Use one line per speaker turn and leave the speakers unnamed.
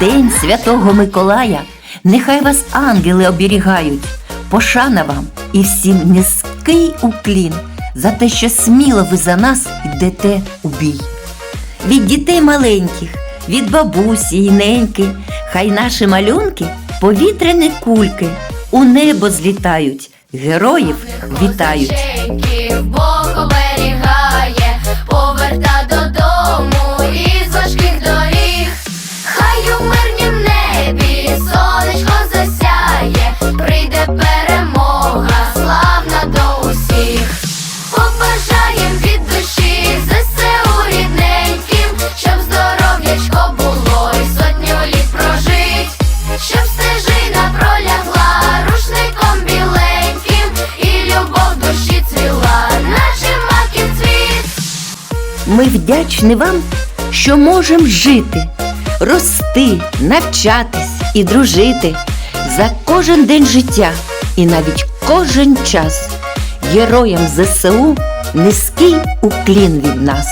День Святого Миколая. Нехай вас ангели оберігають. Пошана вам і всім низький уклін за те, що сміло ви за нас йдете у бій. Від дітей маленьких, від бабусі і неньки, хай наші малюнки повітряні кульки у небо злітають, героїв вітають. Ми вдячні вам, що можемо жити, рости, навчатись і дружити за кожен день життя і навіть кожен час. Героям ЗСУ низький уклін від нас.